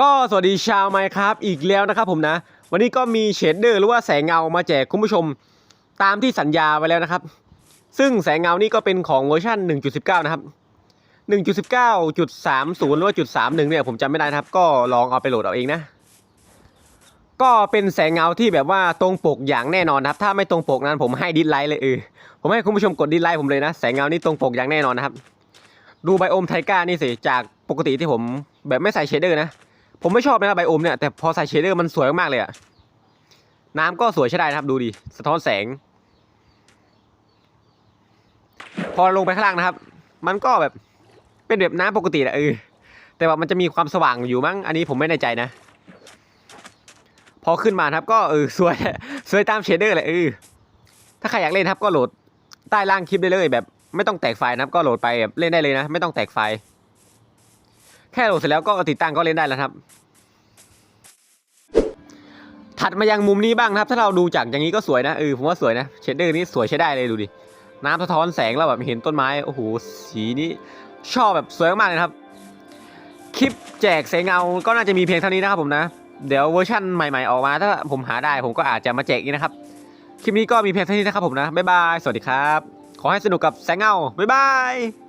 ก็สวัสดีชาวไมครับอีกแล้วนะครับผมนะ วันนี้ก็มีเชดเดอร์หรือว่าแสงเงามาแจกคุณผู้ชมตามที่สัญญาไว้แล้วนะครับ ซึ่งแสงเงานี่ก็เป็นของเวอร์ชัน1.19 นะครับ 1.19.30 หรือว่าจุด31เนี่ยผมจำไม่ได้นะครับ ก็ลองเอาไปโหลดเอาเองนะ ก็เป็นแสงเงาที่แบบว่าตรงปกอย่างแน่นอนครับ ถ้าไม่ตรงปกนั้นผมให้ดิสไลค์เลยเออผมให้คุณผู้ชมกดดิสไลค์ผมเลยนะ แสงเงานี่ตรงปกอย่างแน่นอนนะครับ ดูไบโอมไทก้านี่สิจากปกติที่ผมแบบไม่ใส่เชดเดอร์นะ ผมไม่ชอบนะไบโอมเนี่ยแต่พอใส่เชเดอร์มันสวยมากเลยอะน้ำก็สวยใช้ได้นะครับดูดิสะท้อนแสง พอลงไปข้างล่างนะครับ มันก็แบบเป็นแบบน้ำปกติแหละเออแต่ว่ามันจะมีความสว่างอยู่มั้งอันนี้ผมไม่แน่ใจนะ พอขึ้นมาครับ ก็เออสวยสวยตามเชเดอร์เลยเออถ้าใครอยากเล่นครับก็โหลดใต้ล่างคลิปได้เลย แบบไม่ต้องแตกไฟล์นะครับ ก็โหลดไปแบบเล่นได้เลยนะ ไม่ต้องแตกไฟล์ ค่โหลดเสร็จแล้วก็ติดตั้งก็เล่นได้แล้วครับ ถัดมายังมุมนี้บ้างนะครับ ถ้าเราดูจากอย่างนี้ก็สวยนะเออผมว่าสวยนะเชดเดอร์นี้สวยใช้ได้เลยดูดิน้ำสะท้อนแสงแล้วแบบเห็นต้นไม้โอ้โหสีนี้ชอบแบบสวยมากเลยครับ คลิปแจกแสงเงาก็น่าจะมีเพียงเท่านี้นะครับผมนะ เดี๋ยวเวอร์ชั่นใหม่ ๆ ออกมา ถ้าผมหาได้ผมก็อาจจะมาแจกอีกนะครับ คลิปนี้ก็มีเพียงเท่านี้นะครับผมนะบ๊ายบายสวัสดีครับ ขอให้สนุกกับแสงเงาบ๊ายบาย